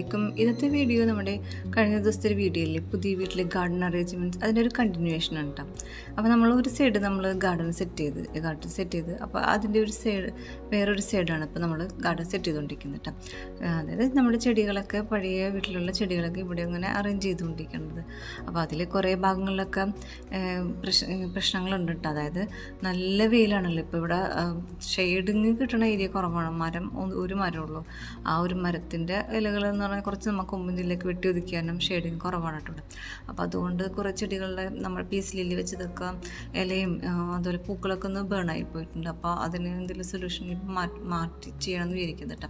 അസ്സാം ഇന്നത്തെ വീഡിയോ നമ്മുടെ കഴിഞ്ഞ ദിവസത്തെ ഒരു വീഡിയോയില്ലേ പുതിയ വീട്ടിലെ ഗാർഡൻ അറേഞ്ച്മെന്റ്സ് അതിന്റെ ഒരു കണ്ടിന്യൂവേഷൻ ആണ് കേട്ടോ അപ്പോൾ നമ്മൾ ഒരു സൈഡ് നമ്മൾ ഗാർഡൻ സെറ്റ് ചെയ്ത് ഗാർഡൻ സെറ്റ് ചെയ്ത് അപ്പോൾ അതിന്റെ ഒരു സൈഡ് വേറൊരു സൈഡാണ് ഇപ്പോൾ നമ്മൾ ഗാർഡൻ സെറ്റ് ചെയ്തുകൊണ്ടിരിക്കുന്നത് കേട്ടോ അതായത് നമ്മുടെ ചെടികളൊക്കെ പഴയ വീട്ടിലുള്ള ചെടികളൊക്കെ ഇവിടെ ഇങ്ങനെ അറേഞ്ച് ചെയ്തുകൊണ്ടിരിക്കുന്നത് അപ്പോൾ അതിൽ കുറേ ഭാഗങ്ങളിലൊക്കെ പ്രശ്ന പ്രശ്നങ്ങളുണ്ട് കേട്ടോ അതായത് നല്ല വെയിലാണല്ലോ ഇപ്പോൾ ഇവിടെ ഷെയ്ഡിങ് കിട്ടുന്ന ഏരിയ കുറവാണ്. മരം ഒരു മരമുള്ളൂ ആ ഒരു മരത്തിന്റെ ഇലകൾ എന്ന് പറഞ്ഞാൽ കുറച്ച് നമുക്ക് കൊമ്പൻ ജില്ലയ്ക്ക് വെട്ടി ഒതുക്കാനും ഷെയ്ഡിങ് കുറവാണ് കേട്ടോ അപ്പോൾ അതുകൊണ്ട് കുറേ ചെടികളുടെ നമ്മൾ പീസ് ലില്ലി വെച്ചതൊക്കെ ഇലയും അതുപോലെ പൂക്കളൊക്കെ ഒന്ന് ബേണായി പോയിട്ടുണ്ട്. അപ്പോൾ അതിന് എന്തെങ്കിലും സൊല്യൂഷൻ മാറ്റി മാറ്റി ചെയ്യണമെന്ന് വിചാരിക്കുന്നത് കേട്ടോ.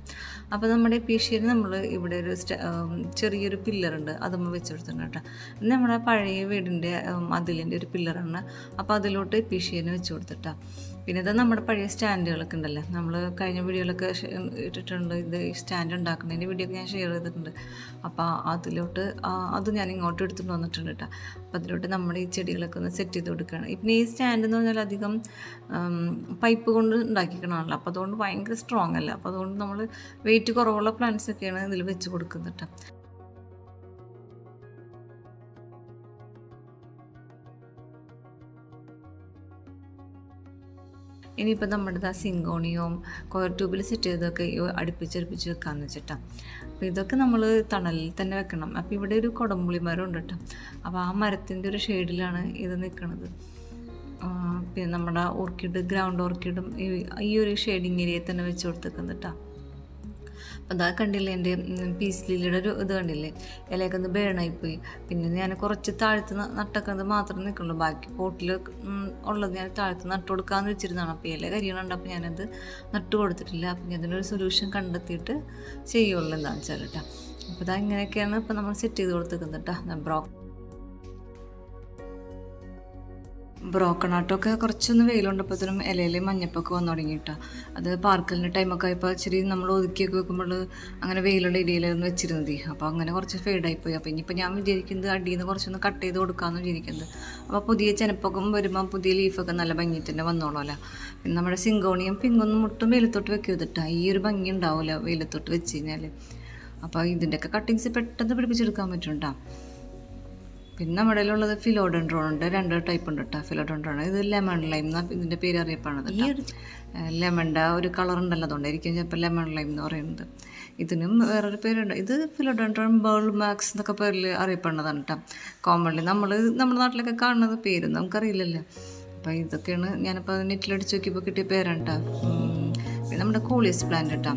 അപ്പോൾ നമ്മുടെ പീശിയിൽ നമ്മൾ ഇവിടെ ഒരു ചെറിയൊരു പില്ലറുണ്ട് അതുമ്മ വെച്ച് കൊടുത്തിട്ടുണ്ട് കേട്ടോ. നമ്മുടെ പഴയ വീടിന്റെ അതിലിന്റെ ഒരു പില്ലറാണ് അപ്പോൾ അതിലോട്ട് പീശിയനെ വെച്ച് കൊടുത്തിട്ടാ. പിന്നെ ഇത് നമ്മുടെ പഴയ സ്റ്റാൻഡുകളൊക്കെ ഉണ്ടല്ലോ. നമ്മൾ കഴിഞ്ഞ വീഡിയോയിലൊക്കെ ഇട്ടിട്ടുണ്ട്. ഇത് സ്റ്റാൻഡ് ഉണ്ടാക്കുന്നതിന്റെ വീഡിയോ ഞാൻ ഷെയർ ചെയ്തിട്ടുണ്ട്. അപ്പോൾ അതിലോട്ട് അത് ഞാൻ ഇങ്ങോട്ട് എടുത്തിട്ട് വന്നിട്ടുണ്ട് കേട്ടോ അപ്പോൾ അതിലോട്ട് നമ്മുടെ ഈ ചെടികളൊക്കെ ഒന്ന് സെറ്റ് ചെയ്ത് കൊടുക്കുകയാണ് പിന്നെ ഈ സ്റ്റാൻഡ് എന്ന് പറഞ്ഞാൽ അധികം പൈപ്പ് കൊണ്ട് ഉണ്ടാക്കിക്കണമല്ലോ അപ്പോൾ അതുകൊണ്ട് ഭയങ്കര സ്ട്രോങ് അല്ല. അപ്പോൾ അതുകൊണ്ട് നമ്മൾ വെയിറ്റ് കുറവുള്ള പ്ലാന്റ്സൊക്കെയാണ് ഇതിൽ വെച്ച് കൊടുക്കുന്നത് കേട്ടോ ഇനിയിപ്പോൾ നമ്മുടെ ആ സിങ്കോണിയോം കോയർ ട്യൂബിൽ സെറ്റ് ചെയ്തതൊക്കെ അടുപ്പിച്ചടുപ്പിച്ച് വെക്കാമെന്ന് വെച്ചിട്ടാണ് അപ്പോൾ ഇതൊക്കെ നമ്മൾ തണലിൽ തന്നെ വെക്കണം. അപ്പോൾ ഇവിടെ ഒരു കൊടമ്പുളി മരം ഉണ്ട് കേട്ടോ. അപ്പോൾ ആ മരത്തിന്റെ ഒരു ഷെയ്ഡിലാണ് ഇത് നിൽക്കുന്നത് പിന്നെ നമ്മുടെ ഓർക്കിഡ് ഗ്രൗണ്ട് ഓർക്കിഡും ഈ ഒരു ഷെയ്ഡിങ് ഏരിയയിൽ തന്നെ വെച്ച് കൊടുത്തേക്കുന്നത് കേട്ടോ അപ്പം അതാ കണ്ടില്ലേ എന്റെ പീസ് ലില്ലിയുടെ ഒരു ഇത് കണ്ടില്ലേ? ഇലയൊക്കെ ഒന്ന് ബേണായിപ്പോയി പിന്നെ ഞാൻ കുറച്ച് താഴ്ത്ത് നട്ടക്കുന്നത് മാത്രമേ നിൽക്കുള്ളൂ ബാക്കി പോട്ടിൽ ഉള്ളത് ഞാൻ താഴ്ത്ത് നട്ട് കൊടുക്കാമെന്ന് വെച്ചിരുന്നതാണ്. അപ്പോൾ ഇല കരിയണുണ്ട് അപ്പോൾ ഞാനത് നട്ട് കൊടുത്തിട്ടില്ല. അപ്പം അതിനൊരു സൊല്യൂഷൻ കണ്ടെത്തിയിട്ട് ചെയ്യുള്ളൂ എന്താണെന്ന് വെച്ചാൽ കേട്ടോ അപ്പോൾ ഇതാ ഇങ്ങനെയൊക്കെയാണ് ഇപ്പോൾ നമ്മൾ സെറ്റ് ചെയ്ത് കൊടുത്തേക്കുന്നത് കേട്ടോ ബ്രോ ബ്രോക്കൺ ആട്ടൊക്കെ കുറച്ചൊന്ന് വെയിലുണ്ടപ്പോഴത്തേനും ഇലയിൽ മഞ്ഞപ്പൊക്കെ വന്നു തുടങ്ങിയിട്ടാ. അത് പാർക്കലിന്റെ ടൈമൊക്കെ ആയപ്പോൾ ഇച്ചിരി നമ്മൾ ഒതുക്കിയൊക്കെ വെക്കുമ്പോൾ അങ്ങനെ വെയിലുള്ള ഇടയിലായിരുന്നു വെച്ചിരുന്നത്. അപ്പോൾ അങ്ങനെ കുറച്ച് ഫെയ്ഡായിപ്പോയി അപ്പോൾ ഇനിയിപ്പോൾ ഞാൻ വിചാരിക്കുന്നത് അടിയിൽ നിന്ന് കുറച്ചൊന്ന് കട്ട് ചെയ്ത് കൊടുക്കാമെന്ന് വിചാരിക്കുന്നത്. അപ്പോൾ പുതിയ ചെനപ്പൊക്കെ വരുമ്പോൾ പുതിയ ലീഫൊക്കെ നല്ല ഭംഗി തന്നെ വന്നോളൂല്ലോ പിന്നെ നമ്മുടെ സിങ്കോണിയും പിങ്കൊന്നും മുട്ടും വെയിലത്തോട്ട് വെക്കരുതിട്ടാ ഈ ഒരു ഭംഗി ഉണ്ടാവില്ല വെയിലത്തോട്ട് വെച്ച് കഴിഞ്ഞാൽ അപ്പോൾ ഇതിന്റെയൊക്കെ കട്ടിങ്സ് പെട്ടെന്ന് പിടിപ്പിച്ചെടുക്കാൻ പറ്റും പിന്നെ നമ്മുടെ ഉള്ളത് ഫിലോഡൻഡ്രോൺ ഉണ്ട്. രണ്ട് ടൈപ്പ് ഉണ്ട് കേട്ടോ ഫിലോഡൻഡ്രോൺ ഇത് ലെമൺ ലൈം എന്ന ഇതിന്റെ പേര് അറിയപ്പെടുന്നത് ഈ ഒരു ലെമണിന്റെ ഒരു കളർ ഉണ്ടല്ലോ അതുകൊണ്ടായിരിക്കും ചിലപ്പോൾ ലെമൺ ലൈം എന്ന് പറയുന്നത്. ഇതിനും വേറൊരു പേരുണ്ട്. ഇത് ഫിലോഡൻഡ്രോൺ ബേൾ മാക്സ് എന്നൊക്കെ പേരിൽ അറിയപ്പെടുന്നതാണ് കേട്ടോ കോമൺലി നമ്മൾ നമ്മുടെ നാട്ടിലൊക്കെ കാണുന്നത് പേര് നമുക്കറിയില്ലല്ലോ. അപ്പോൾ ഇതൊക്കെയാണ് ഞാനിപ്പോൾ നെറ്റിലടിച്ച് നോക്കിയപ്പോൾ കിട്ടിയ പേരാണ് കേട്ടോ പിന്നെ നമ്മുടെ കോളിയസ് പ്ലാന്റ് കേട്ടോ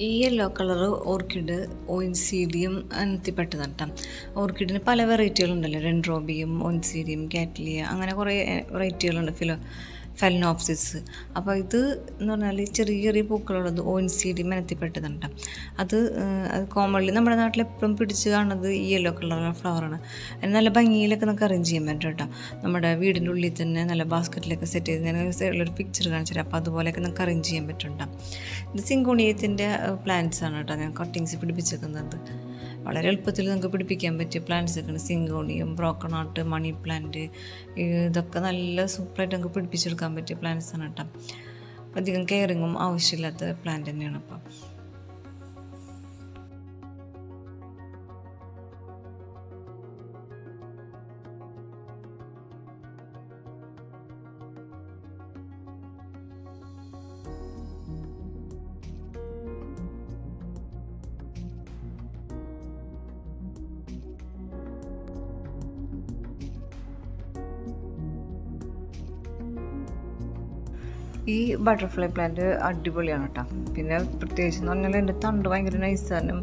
ഈ യെല്ലോ കളർ ഓർക്കിഡ് ഓയിൻസീഡിയം എത്തിപ്പെട്ടതാണ് കേട്ടോ ഓർക്കിഡിന് പല വെറൈറ്റികളുണ്ടല്ലോ റെൻഡ്രോബിയും ഓയിൻസീഡിയം കാറ്റ്ലിയ അങ്ങനെ കുറേ വെറൈറ്റികളുണ്ട് ഫിലോ ഫെലനോപ്സിസ്. അപ്പോൾ ഇത് എന്ന് പറഞ്ഞാൽ ചെറിയ ചെറിയ പൂക്കളുള്ളത് ഓൻ സി ഡി കേട്ടോ അത് അത് കോമൺലി നമ്മുടെ നാട്ടിൽ എപ്പോഴും പിടിച്ച് കാണുന്നത് ഈ യെല്ലോ കളറുള്ള ഫ്ലവറാണ് അതിന് നല്ല ഭംഗിയിലൊക്കെ നമുക്ക് അറേഞ്ച് ചെയ്യാൻ പറ്റും കേട്ടോ. നമ്മുടെ വീടിന്റെ ഉള്ളിൽ തന്നെ നല്ല ബാസ്ക്കറ്റിലൊക്കെ സെറ്റ് ചെയ്ത് ഞാൻ സൈഡിലൊരു പിക്ചർ കാണിച്ചു തരാം. അപ്പോൾ അതുപോലെയൊക്കെ നമുക്ക് അറേഞ്ച് ചെയ്യാൻ പറ്റും ഇത് സിങ്കോണിയത്തിന്റെ പ്ലാന്റ്സ് ആണ് കേട്ടോ. ഞാൻ കട്ടിങ്സ് പിടിപ്പിച്ചേക്കുന്നത്. വളരെ എളുപ്പത്തിൽ നമുക്ക് പിടിപ്പിക്കാൻ പറ്റിയ പ്ലാന്റ്സ് ഒക്കെയാണ്. സിങ്കോണിയം ബ്രോക്കണാട്ട് മണി പ്ലാന്റ് ഇതൊക്കെ നല്ല സൂപ്പറായിട്ട് നമുക്ക് പിടിപ്പിച്ചെടുക്കാൻ പറ്റിയ പ്ലാന്റ്സാണ് കേട്ടോ അധികം കെയറിങ്ങും ആവശ്യമില്ലാത്ത പ്ലാന്റ് തന്നെയാണ് അപ്പം ഈ ബട്ടർഫ്ലൈ പ്ലാന്റ് അടിപൊളിയാണ് കേട്ടോ പിന്നെ പ്രത്യേകിച്ച് എന്ന് പറഞ്ഞാൽ എന്റെ തണ്ട് ഭയങ്കര നൈസാനും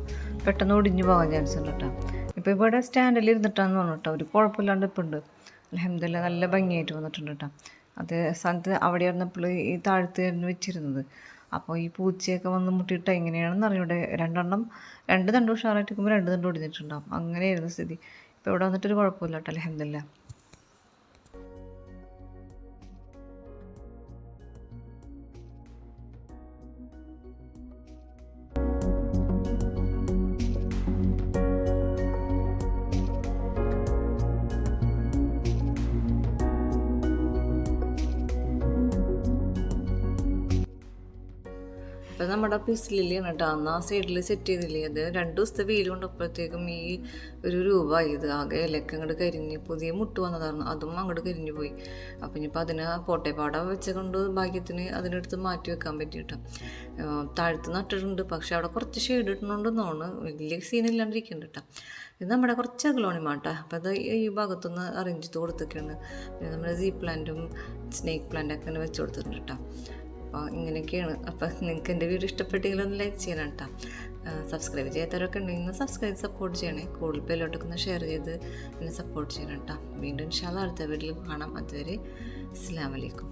പെട്ടെന്ന് ഒടിഞ്ഞു പോകാൻ ചാൻസ് ഉണ്ട് കേട്ടോ ഇപ്പോൾ ഇവിടെ സ്റ്റാൻഡിൽ ഇരുന്നിട്ടാന്ന് പറഞ്ഞു കേട്ടോ ഒരു കുഴപ്പമില്ലാണ്ട് ഇപ്പോൾ ഉണ്ട് അലഹമില്ല നല്ല ഭംഗിയായിട്ട് വന്നിട്ടുണ്ട് കേട്ടോ അത് സ്ഥലത്ത് അവിടെ ഇരുന്നപ്പോൾ ഈ താഴത്തായിരുന്നു വെച്ചിരുന്നത്. അപ്പോൾ ഈ പൂച്ചയൊക്കെ വന്ന് മുട്ടിയിട്ട് എങ്ങനെയാണെന്ന് അറിയൂടെ രണ്ടെണ്ണം രണ്ട് തണ്ട് ഉഷാറായിട്ട് നിൽക്കുമ്പോൾ രണ്ട് തണ്ട് ഒടിഞ്ഞിട്ടുണ്ടാവും. അങ്ങനെയായിരുന്നു സ്ഥിതി. ഇപ്പോൾ ഇവിടെ വന്നിട്ടൊരു കുഴപ്പമില്ല കേട്ടോ അലഹമില്ല ഇപ്പം നമ്മുടെ പിസിലാണ് കേട്ടോ അന്ന് ആ സൈഡിൽ സെറ്റ് ചെയ്തില്ലേ? അത് രണ്ട് ദിവസത്തെ വെയിൽ കൊണ്ടപ്പോഴത്തേക്കും ഈ ഒരു രൂപമായി. ഇത് ആകെ ഇലക്കം അങ്ങോട്ട് കരിഞ്ഞ് പുതിയ മുട്ട് വന്നതായിരുന്നു. അതും അങ്ങോട്ട് കരിഞ്ഞു പോയി. അപ്പം ഇനിയിപ്പോൾ അതിന് പോട്ടേപ്പാട വെച്ചുകൊണ്ട് ഭാഗ്യത്തിന് അതിനെടുത്ത് മാറ്റി വെക്കാൻ പറ്റി കേട്ടോ താഴ്ത്ത് നട്ടിട്ടുണ്ട്. പക്ഷെ അവിടെ കുറച്ച് ഷെയ്ഡ് ഇട്ടുണ്ടെന്നാണ് വലിയ സീനില്ലാണ്ടിരിക്കുന്നുണ്ട് കേട്ടോ ഇത് നമ്മുടെ കുറച്ച് അകലോണി മാട്ടാ അപ്പോൾ അത് ഈ ഭാഗത്തുനിന്ന് അറേഞ്ച് ചെയ്ത് കൊടുത്തൊക്കെയാണ്. പിന്നെ നമ്മുടെ സീ പ്ലാന്റും സ്നേക്ക് പ്ലാന്റൊക്കെ വെച്ച് കൊടുത്തിട്ടുണ്ട് കേട്ടോ അപ്പോൾ ഇങ്ങനെയൊക്കെയാണ്. അപ്പോൾ നിങ്ങൾക്ക് എന്റെ വീഡിയോ ഇഷ്ടപ്പെട്ടെങ്കിൽ ഒന്ന് ലൈക്ക് ചെയ്യണം കേട്ടോ. സബ്സ്ക്രൈബ് ചെയ്യാത്തവരൊക്കെ ഉണ്ടെങ്കിൽ ഒന്ന് സബ്സ്ക്രൈബ് സപ്പോർട്ട് ചെയ്യണേ. കൂടുതൽ പേരിലോട്ടൊക്കെ ഒന്ന് ഷെയർ ചെയ്ത് എന്നെ സപ്പോർട്ട് ചെയ്യണം കേട്ടോ. വീണ്ടും ഇൻഷാല്ല അടുത്ത വീട്ടിൽ കാണാം. അതുവരെ അസ്സാം വലൈക്കും